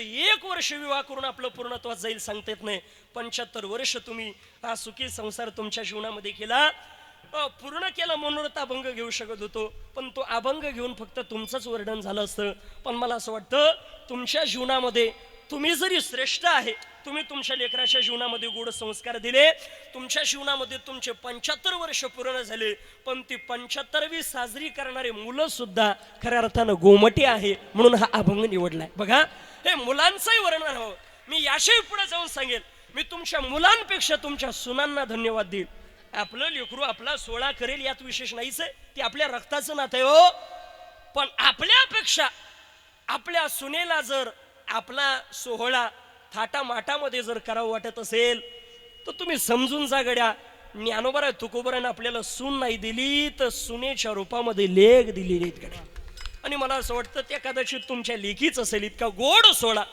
एक वर्ष विवाह करून आपलं पूर्णत्वात जाईल सांगता येत नाही. पंच्याहत्तर वर्ष तुम्ही हा सुखी संसार तुमच्या जीवनामध्ये केला. पूर्ण केला म्हणून अभंग घेऊ शकत होतो. पण तो अभंग घेऊन फक्त तुमचंच वर्णन झालं असतं. पण मला असं वाटतं तुमच्या जीवनामध्ये तुम्ही जरी श्रेष्ठ आहे तुम्ही तुमच्या लेकराच्या जीवनामध्ये गोड संस्कार दिले तुमच्या जीवनामध्ये तुमचे पंच्याहत्तर वर्ष पूर्ण झाले पण ती पंच्याहत्तरवी साजरी करणारी मुलं सुद्धा खऱ्या अर्थानं गोमटी आहे म्हणून हा अभंग निवडलाय. बघा हे मुलांचंही वर्णन हवं. मी याशिवाय पुढे जाऊन सांगेल मी तुमच्या मुलांपेक्षा तुमच्या सुनांना धन्यवाद देईल आपलं लेकरू आपला सोळा करेल यात विशेष नाहीच आहे. ते आपल्या रक्ताचं नातं आहे हो. पण आपल्यापेक्षा आपल्या सुनेला जर आपला सोहळा थाटामाटामध्ये जर करावं वाटत असेल तर तुम्ही समजून जा गड्या. ज्ञानोबरा तुकोबरानं आपल्याला सून नाही दिली तर सुनेच्या रूपामध्ये लेख दिलेली आहेत गड्या. आणि मला असं वाटतं त्या कदाचित तुमच्या लेखीच असेल इतका गोड सोहळा.